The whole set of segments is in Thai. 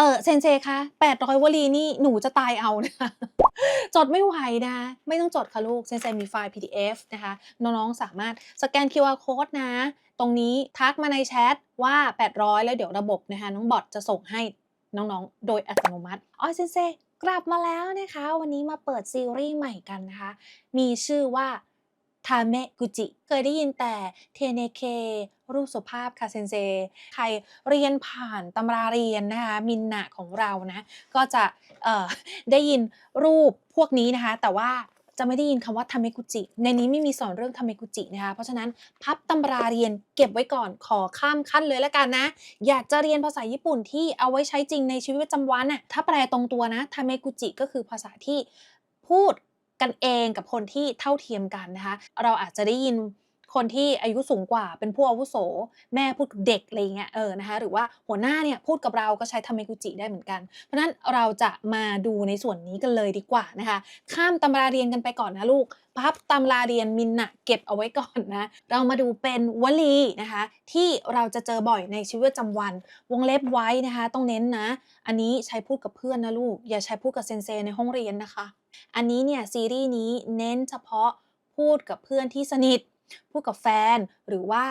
เออเซนเซคะ800วลีนี่หนูจะตายเอานะคะจดไม่ไหวนะ ไม่ต้องจดค่ะลูกเซนเซมีไฟล์ PDF นะคะ น้องๆสามารถสแกน QR code นะ ตรงนี้ทักมาในแชทว่า 800 แล้วเดี๋ยวระบบนะคะ น้องบอทจะส่งให้น้องๆ โดยอัตโนมัติอ๋อเซนเซกลับมาแล้วนะคะ วันนี้มาเปิดซีรีส์ใหม่กันนะคะ มีชื่อว่า ทาเมกุจิ เคยได้ยินแต่เทเนเครูปสุภาพค่ะเซนเซ ใครเรียนผ่านตำราเรียนนะคะมินนะของเรานะ ก็จะได้ยินรูปพวกนี้นะคะ แต่ว่าจะไม่ได้ยินคำว่าทาเมกุจิ ในนี้ไม่มีสอนเรื่องทาเมกุจินะคะ เพราะฉะนั้นพับตำราเรียนเก็บไว้ก่อนขอข้ามขั้นเลยแล้วกันนะ อยากจะเรียนภาษาญี่ปุ่นที่เอาไว้ใช้จริงในชีวิตประจำวันน่ะถ้าแปลตรงตัวนะทาเมกุจิก็คือภาษาที่พูด กันเองกับคนที่เท่าเทียมกันนะคะ เราอาจจะได้ยิน คนที่อายุสูงกว่าเป็นผู้อาวุโส แม่พูดกับเด็กอะไรเงี้ยเออนะคะหรือว่าหัวหน้าเนี่ยพูดกับเราก็ใช้ทาเมกุจิได้เหมือนกัน เพราะฉะนั้นเราจะมาดูในส่วนนี้กันเลยดีกว่านะคะ ข้ามตำราเรียนกันไปก่อนนะลูกพับตำราเรียนมินนะเก็บเอาไว้ก่อนนะ เรามาดูเป็นวลีนะคะ ที่เราจะเจอบ่อยในชีวิตประจำวัน วงเล็บไว้นะคะ ต้องเน้นนะ อันนี้ใช้พูดกับเพื่อนนะลูก อย่าใช้พูดกับเซนเซในห้องเรียนนะคะ อันนี้เนี่ยซีรีส์นี้เน้นเฉพาะพูดกับเพื่อนที่สนิท พูดกับแฟน หรือว่า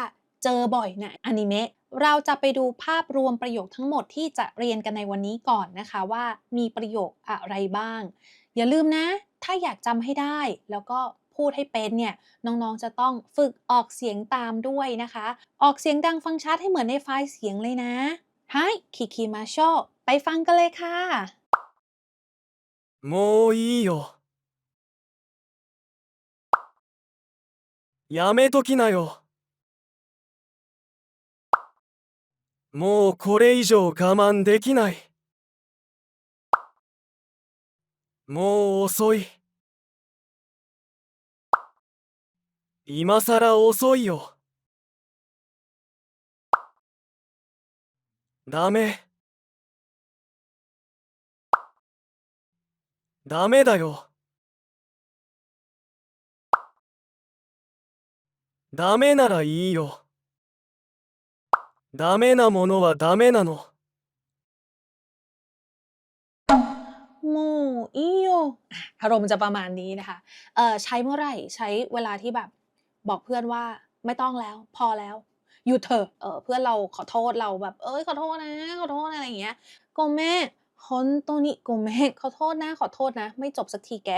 เจอบ่อยในอนิเมะ เราจะไปดูภาพรวมประโยคทั้งหมดที่จะเรียนกันในวันนี้ก่อนนะคะว่ามีประโยคอะไรบ้าง อย่าลืมนะ ถ้าอยากจำให้ได้ แล้วก็พูดให้เป็นเนี่ย น้องๆ จะต้องฝึกออกเสียงตามด้วยนะคะ ออกเสียงดังฟังชัดให้เหมือนในไฟล์เสียงเลยนะไฮคิคิมาโชไปฟังกันเลยค่ะ もういいよ。 やめときなよ。もうこれ以上我慢できない。もう遅い。今さら遅いよ。ダメ。ダメだよ。ダメならいいよ。ダメなものはダメなの。 โมอีโยอ่ะอารมณ์จะประมาณนี้นะคะ เอ่อใช้เมื่อไหร่ใช้เวลาที่แบบบอกเพื่อนว่าไม่ต้องแล้ว พอแล้วหยุดเถอะเออเพื่อนเราขอโทษเราแบบ เอ้ยขอโทษนะ ขอโทษนะอะไรอย่างเงี้ยโกเมะฮอนโตนิโกเมะขอโทษนะ ขอโทษนะ ไม่จบสักทีแก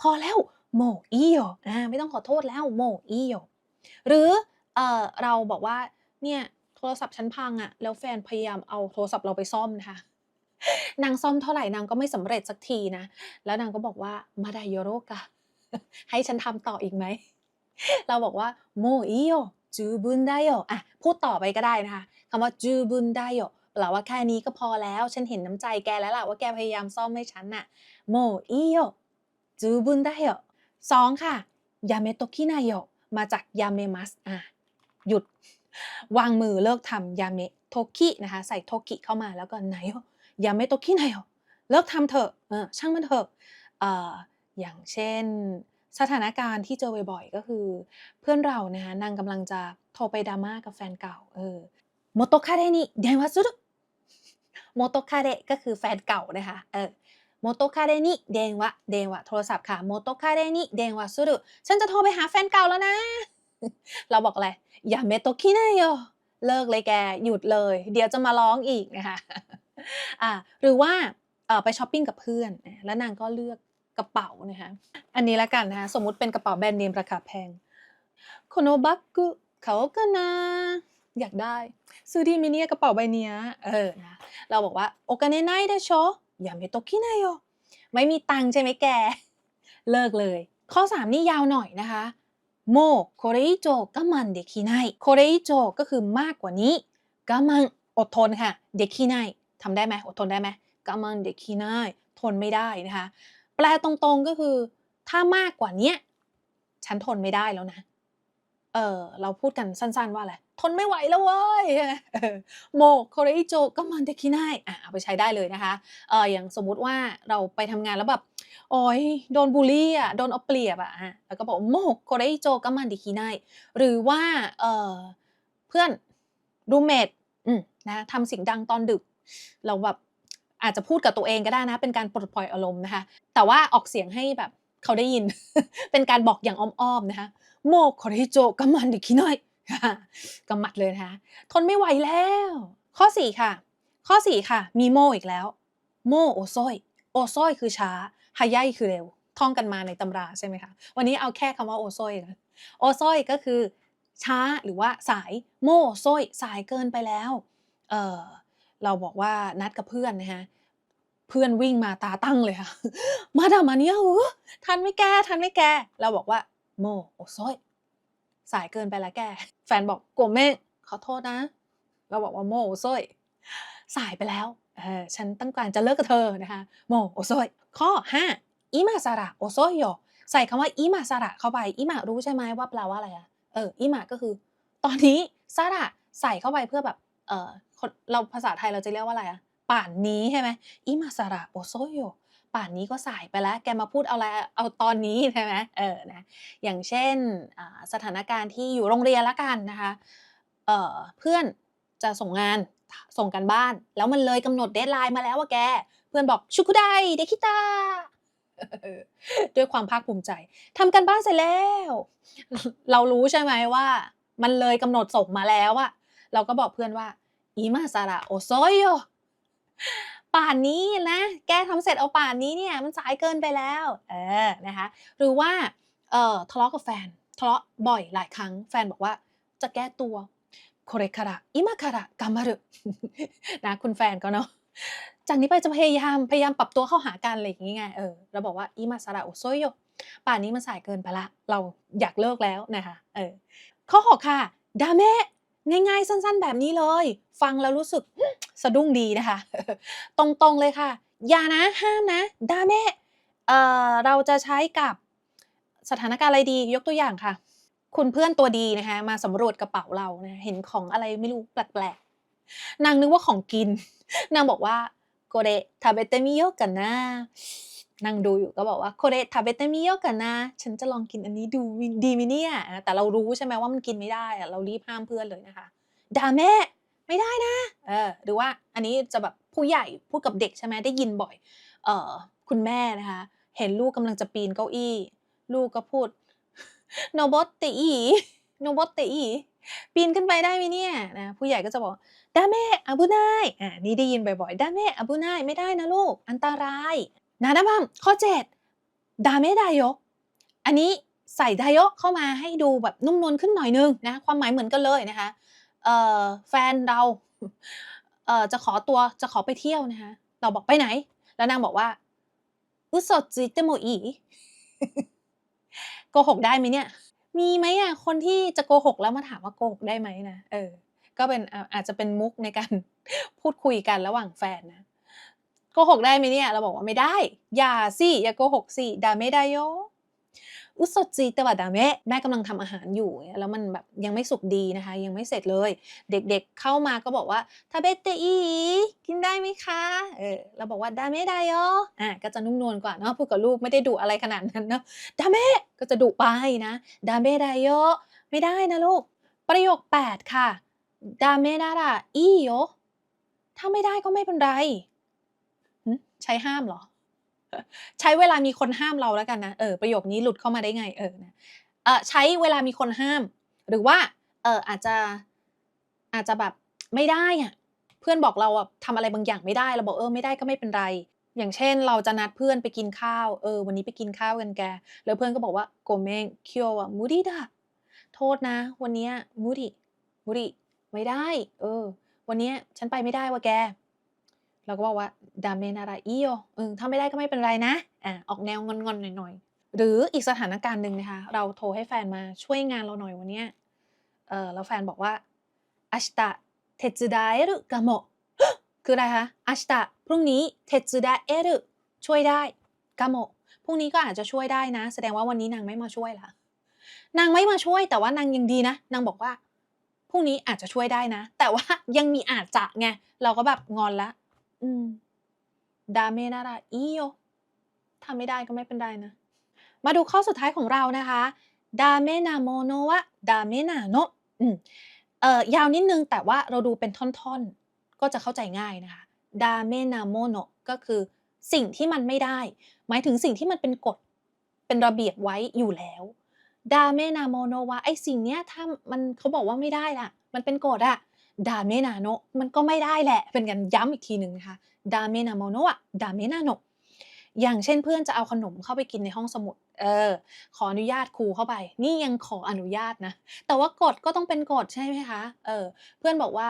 พอแล้วโมอีโยอ่าไม่ต้องขอโทษแล้วโมอีโย หรือเออเราบอกว่าเนี่ยโทรศัพท์ฉันพังอะแล้วแฟนพยายามเอาโทรศัพท์เราไปซ่อมนะคะนางซ่อมเท่าไหร่นางก็ไม่สำเร็จสักทีนะ แล้วนางก็บอกว่ามาไดโยโรกะให้ฉันทำต่ออีกไหม เราบอกว่าโมอิโยจูบุนไดโยอะพูดต่อไปก็ได้นะคะคำว่าจูบุนไดโยแปลว่าแค่นี้ก็พอแล้ว ฉันเห็นน้ำใจแกแล้วล่ะว่าแกพยายามซ่อมให้ฉันน่ะโมอิโยจูบุนไดโยสองค่ะยาเมโตคินายโย มาจากยาเมมัสอะหยุดวางมือเลิกทำยาเมโทคินะคะใส่โทกิเข้ามาแล้วก็ไนโยยาม่ตกขี้ไหนเลิกทำเถอะเออช่างมันเถอะเอ่ออย่างเช่นสถานการณ์ที่เจอบ่อยๆก็คือ เพื่อนเรานะคะนางกำลังจะโทรไปดราม่ากับแฟนเก่าเออโมโตคาเรนี่เดนวาซุรุโมโตคาเรก็คือแฟนเก่านะคะเออ โมโตคาเรนี่เดนวะเดนวะโทรศัพท์ค่ะโมโตคาเรนี่เดนวาซุรุฉันจะโทรไปหาแฟนเก่าแล้วนะ เราบอกอะไร อย่าเมโตคินะโยเลิกเลยแก หยุดเลย เดี๋ยวจะมาร้องอีกนะคะอ่าหรือว่าเออไปช้อปปิ้งกับเพื่อน แล้วนางก็เลือกกระเป๋านะคะอันนี้ละกันนะคะสมมุติเป็นกระเป๋าแบรนด์เนมราคาแพงโคโนบักกุเขากันนะอยากได้ ซื้อดีมินี่กระเป๋าใบเนี้ยเออนะเราบอกว่าโอกาเนไนเดโช ย่าเมโตคินายโยไม่มีตังใช่ไหมแก เลิกเลย ข้อ 3 นี่ยาวหน่อยนะคะโมโคเรอิโจกามันเดคิไนโคเรอิโจก็คือมากกว่านี้กามันอดทนค่ะ เดคิไนทำได้ไหมอดทนได้ไหมกามันเด็กขี้น่ายทนไม่ได้นะคะ แปลตรงๆก็คือ ถ้ามากกว่านี้ฉันทนไม่ได้แล้วนะ เออเราพูดกันสั้นๆว่าอะไรทนไม่ไหวแล้วเว้ยโมโคเรอิโจกามันเด็กขี้น่ายอะเอาไปใช้ได้เลยนะคะเอออย่างสมมุติว่าเราไปทำงานแล้วแบบโอ้ยโดนบูลลี่อะโดนเอาเปรียบอะฮะแล้วก็บอกโมโคเรอิโจกามันเด็กขี้น่ายหรือว่าเออเพื่อนรูเมทอืมนะทำเสียงดังตอนดึก เราแบบอาจจะพูดกับตัวเองก็ได้นะ เป็นการปลดปล่อยอารมณ์นะคะ แต่ว่าออกเสียงให้แบบ เขาได้ยิน เป็นการบอกอย่างอ้อมๆนะคะ โมคอริโจกัมมันดิคิน้อยกำมัดเลยนะคะ ทนไม่ไหวแล้ว ข้อ 4 ค่ะ ข้อ 4 ค่ะ มีโมอีกแล้ว โมโอโซยโอโซยคือช้าฮายายคือเร็ว ท่องกันมาในตำราใช่ไหมคะ วันนี้เอาแค่คำว่าโอโซยนะโอโซยก็คือช้าหรือว่าสายโมโซยสายเกินไปแล้ว เออเราบอกว่านัดกับเพื่อนนะคะ เพื่อนวิ่งมาตาตั้งเลยค่ะ มาดามาเนี่ยเหรอทันไม่แกทันไม่แก เราบอกว่า โมโอโซยสายเกินไปแล้วแก แฟนบอกโกเมะขอโทษนะ เราบอกว่าโมโอโซยสายไปแล้วเออฉันตั้งการจะเลิกกับเธอนะคะโมโอโซยข้อ5อิมาซาระโอโซยโยใส่คำว่าอิมาซาระเข้าไปอิมารู้ใช่ไหมว่าแปลว่าอะไรอะเอออิมาก็คือ ตอนนี้ซาระใส่เข้าไปเพื่อแบบเออเราภาษาไทยเราจะเรียกว่าอะไรอะ ป่านนี้ใช่ไหมอิมาซาระโอโซโยป่านนี้ก็สายไปแล้ว แกมาพูดเอาอะไรเอาตอนนี้ใช่ไหมเออนะอย่างเช่นสถานการณ์ที่อยู่โรงเรียนละกันนะคะเเพื่อนจะส่งงานส่งกันบ้าน แล้วมันเลยกำหนดเดทไลน์มาแล้วว่าแก เพื่อนบอกชุกุไดเดคิตาด้วยความภาคภูมิใจทำกันบ้านเสร็จแล้ว เรารู้ใช่ไหมว่า มันเลยกำหนดส่งมาแล้วอะเราก็บอกเพื่อนว่าอีมาซาระโอโซโย ป่านนี้นะ แกทำเสร็จเอาป่านนี้เนี่ยมันสายเกินไปแล้ว เออ นะคะ หรือว่า เอ่อ ทะเลาะกับแฟน ทะเลาะบ่อยหลายครั้ง แฟนบอกว่าจะแก้ตัวโคเรคาระอิมาคาระกามารุนะคุณแฟนก็เนาะจากนี้ไปจะพยายามพยายามปรับตัวเข้าหากันอะไรอย่างเงี้ไงเออเราบอกว่าอิมาซาระโอโซยโยป่านนี้มันสายเกินไปละ เราอยากเลิกแล้วนะคะ เออข้อหกค่ะดาเมะ ง่ายๆ สั้นๆ แบบนี้เลย ฟังแล้วรู้สึกสะดุ้งดีนะคะ ตรงๆเลยค่ะ อย่านะห้ามนะดาเมะเอ่อเราจะใช้กับสถานการณ์อะไรดียกตัวอย่างค่ะ คุณเพื่อนตัวดีนะคะมาสำรวจกระเป๋าเรานะเห็นของอะไรไม่รู้แปลกๆนางนึกว่าของกิน นางบอกว่าโกเรทาเบเตมิโยกันนะ นางดูอยู่ก็บอกว่าโกเรทาเบเตมิโยกันนะ ฉันจะลองกินอันนี้ดูดีมิเนี่ยแต่เรารู้ใช่ไหมว่ามันกินไม่ได้เรารีบห้ามเพื่อนเลยนะคะดาแม่ไม่ได้นะเออหรือว่าอันนี้จะแบบผู้ใหญ่พูดกับเด็กใช่ไหมได้ยินบ่อย เออคุณแม่นะคะ เห็นลูกกำลังจะปีนเก้าอี้ ลูกก็พูดโนบอตเตอีโนบอตเตอีปีนขึ้นไปได้ไหมเนี่ยนะผู้ใหญ่ก็จะบอกดาเมะอาบุไนอ่านี่ได้ยินบ่อยๆดาเมะอาบุไนไม่ได้นะลูก อันตราย นะนะพัมข้อเจ็ดดาเมะไดโยะอันนี้ใส่ไดโยะเข้ามาให้ดูแบบนุ่มนวลขึ้นหน่อยนึงนะความหมายเหมือนกันเลยนะคะแฟนเราเจะขอตัวจะขอไปเที่ยวนะคะเราบอกไปไหน แล้วนางบอกว่าอุสดจิตโมอีโกหกได้ไหมเนี่ย มีไหมอะคนที่จะโกหกแล้วมาถามว่าโกหกได้ไหมนะเออ ก็เป็นอาจจะเป็นมุกในการพูดคุยกันระหว่างแฟนนะ โกหกได้ไหมเนี่ย เราบอกว่าไม่ได้ อย่าสิ อย่าโกหกสิดาเมไดโยอุสจีแต่ว่าดาเมะแม่กำลังทำอาหารอยู่ แล้วมันแบบยังไม่สุกดีนะคะ ยังไม่เสร็จเลย เด็กๆเข้ามาก็บอกว่าทาเบเตอีกินได้ไหมคะเออเราบอกว่าดาเมไดโยอะก็จะนุ่มนวลกว่าเนาะพูดกับลูกไม่ได้ดุอะไรขนาดนั้นเนาะดาเมก็จะดุไปนะดาเมไดโยไม่ได้นะลูก ประโยค 8 ค่ะดาเมนาระอีโยถ้าไม่ได้ก็ไม่เป็นไร ใช้ห้ามเหรอ ใช้เวลามีคนห้ามเราแล้วกันนะเออประโยคนี้หลุดเข้ามาได้ไงเออนะเออใช้เวลามีคนห้าม หรือว่าเอออาจจะอาจจะแบบไม่ได้อะเพื่อนบอกเราอะทำอะไรบางอย่างไม่ได้เราบอกเออไม่ได้ก็ไม่เป็นไร อย่างเช่น เราจะนัดเพื่อนไปกินข้าวเออ วันนี้ไปกินข้าวกันแก แล้วเพื่อนก็บอกว่าโกเมงเคียวอะมูดิดะโทษนะ วันนี้มูดิมูดิไม่ได้ เออ วันนี้ฉันไปไม่ได้ว่ะแก เราก็บอกว่าดาเมนาราอิโยเออถ้าไม่ได้ก็ไม่เป็นไรนะอะออกแนวงอนๆหน่อยๆ หรืออีกสถานการณ์หนึ่งนะคะ เราโทรให้แฟนมาช่วยงานเราหน่อยวันเนี้ยเออแล้วแฟนบอกว่าอาชิตะเทจุดาเอรุกาโมคืออะไรคะอาชิตะพรุ่งนี้เทจุดาเอรุช่วยได้กาโมพรุ่งนี้ก็อาจจะช่วยได้นะ แสดงว่าวันนี้นางไม่มาช่วยละนางไม่มาช่วยแต่ว่านางยังดีนะ นางบอกว่าพรุ่งนี้อาจจะช่วยได้นะ แต่ว่ายังมีอาจจะไงเราก็แบบงอนละ อืม ดาเมนาระอีโยทำไม่ได้ก็ไม่เป็นไรนะ มาดูข้อสุดท้ายของเรานะคะดาเมนาโมโนวะดาเมนาโนะอืมเอ่อยาวนิดนึงแต่ว่าเราดูเป็นท่อนๆ ก็จะเข้าใจง่ายนะคะดาเมนาโมโนก็คือสิ่งที่มันไม่ได้ หมายถึงสิ่งที่มันเป็นกฎ เป็นระเบียบไว้อยู่แล้วดาเมนาโมโนว่าไอสิ่งเนี้ยถ้ามันเขาบอกว่าไม่ได้ล่ะ มันเป็นกฎอะ ดาเมนาโนมันก็ไม่ได้แหละ เป็นการย้ำอีกทีหนึ่งนะคะดาเมนาโมโนอะดาเมนาโนอย่างเช่นเพื่อนจะเอาขนมเข้าไปกินในห้องสมุด เออ ขออนุญาตครูเข้าไป นี่ยังขออนุญาตนะ แต่ว่ากฎก็ต้องเป็นกฎใช่ไหมคะ เออ เพื่อนบอกว่า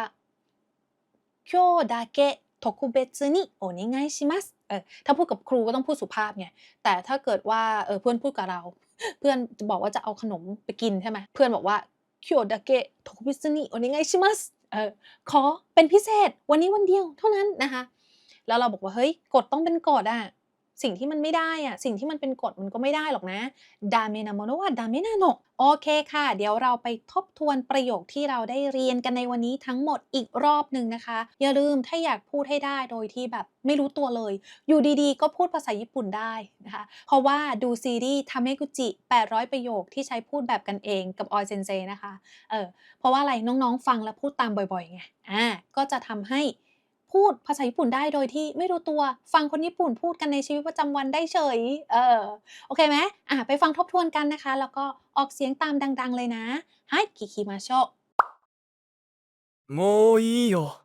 今日だけ特別にお願いしますเออ ถ้าพูดกับครูก็ต้องพูดสุภาพไง แต่ถ้าเกิดว่าเออเพื่อนพูดกับเรา เพื่อนจะบอกว่าจะเอาขนมไปกินใช่ไหม เพื่อนบอกว่า今日だけ特別にお願いします เออขอเป็นพิเศษวันนี้วันเดียวเท่านั้นนะคะ แล้วเราบอกว่าเฮ้ยกฎต้องเป็นกฎอะ สิ่งที่มันไม่ได้อะสิ่งที่มันเป็นกฎมันก็ไม่ได้หรอกนะดาเมนาโมโนวะดาเมนาโนโอเคค่ะ เดี๋ยวเราไปทบทวนประโยคที่เราได้เรียนกันในวันนี้ทั้งหมดอีกรอบหนึ่งนะคะ อย่าลืมถ้าอยากพูดให้ได้โดยที่แบบไม่รู้ตัวเลย อยู่ดีๆ ก็พูดภาษาญี่ปุ่นได้นะคะ เพราะว่าดูซีรีส์ทาเมกุจิ 800 ประโยคที่ใช้พูดแบบกันเองกับออยเซนเซนะคะ เออ เพราะว่าอะไรน้องๆ ฟังแล้วพูดตามบ่อยๆไง อ่า ก็จะทำให้ พูดภาษาญี่ปุ่นได้โดยที่ไม่รู้ตัว ฟังคนญี่ปุ่นพูดกันในชีวิตประจำวันได้เฉย เออ โอเคไหมอ่ะไปฟังทบทวนกันนะคะ แล้วก็ออกเสียงตามดัง ๆ เลยนะไฮคิคิมาโช もういいよ。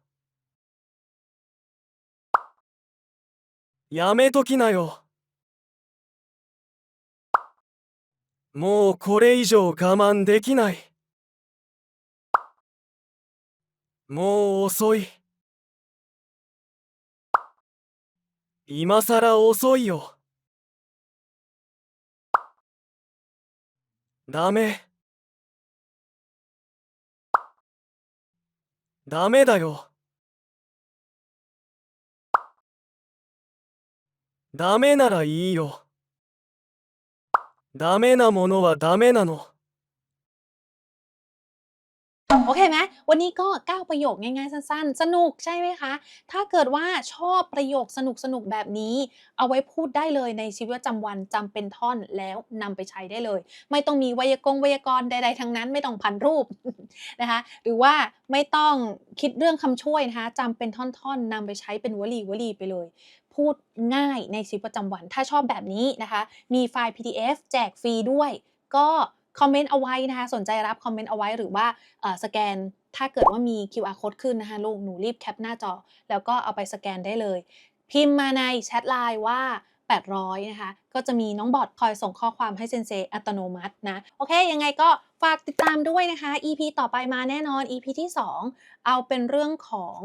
やめときなよ。もうこれ以上我慢できない。もう遅い。 今さら遅いよ。ダメ。ダメだよ。ダメならいいよ。ダメなものはダメなの。 โอเคไหมวันนี้ก็ 9 ประโยคง่ายๆ สั้นๆ สนุกใช่ไหมคะ ถ้าเกิดว่าชอบประโยคสนุกๆแบบนี้ เอาไว้พูดได้เลยในชีวิตประจำวันจำเป็นท่อนแล้วนำไปใช้ได้เลย ไม่ต้องมีไวยากงไวยากรณ์ใดๆทั้งนั้นไม่ต้องพันรูปนะคะ หรือว่าไม่ต้องคิดเรื่องคำช่วยนะคะจำเป็นท่อนๆนำไปใช้เป็นวลีวลีไปเลย พูดง่ายในชีวิตประจำวัน ถ้าชอบแบบนี้นะคะ มีไฟล์ PDF แจกฟรีด้วย ก็ คอมเมนต์เอาไว้นะคะ สนใจรับคอมเมนต์เอาไว้หรือว่าสแกนถ้าเกิดว่ามี QR code ขึ้นนะคะลูกหนูรีบแคปหน้าจอ แล้วก็เอาไปสแกนได้เลย พิมพ์มาในแชทไลน์ว่า 800 นะคะ ก็จะมีน้องบอทคอยส่งข้อความให้เซนเซอัตโนมัตินะ โอเค ยังไงก็ฝากติดตามด้วยนะคะ EP ต่อไปมาแน่นอน EP ที่ 2 เอาเป็นเรื่องของ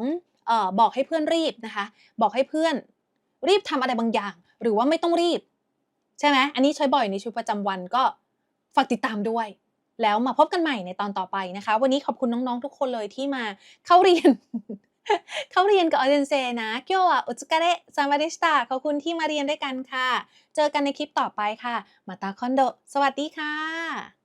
ออบอกให้เพื่อนรีบนะคะ บอกให้เพื่อนรีบทำอะไรบางอย่าง หรือว่าไม่ต้องรีบ ใช่ไหมอันนี้ใช้บ่อยในชีวิตประจำวันก็ ฝากติดตามด้วย แล้วมาพบกันใหม่ในตอนต่อไปนะคะ วันนี้ขอบคุณน้องๆทุกคนเลยที่มาเข้าเรียน เข้าเรียนกับออเดนเซนะเกียวอะอุจกะเรซามาเดชตาขอบคุณที่มาเรียนด้วยกันค่ะ เจอกันในคลิปต่อไปค่ะ มาตาคอนโด สวัสดีค่ะ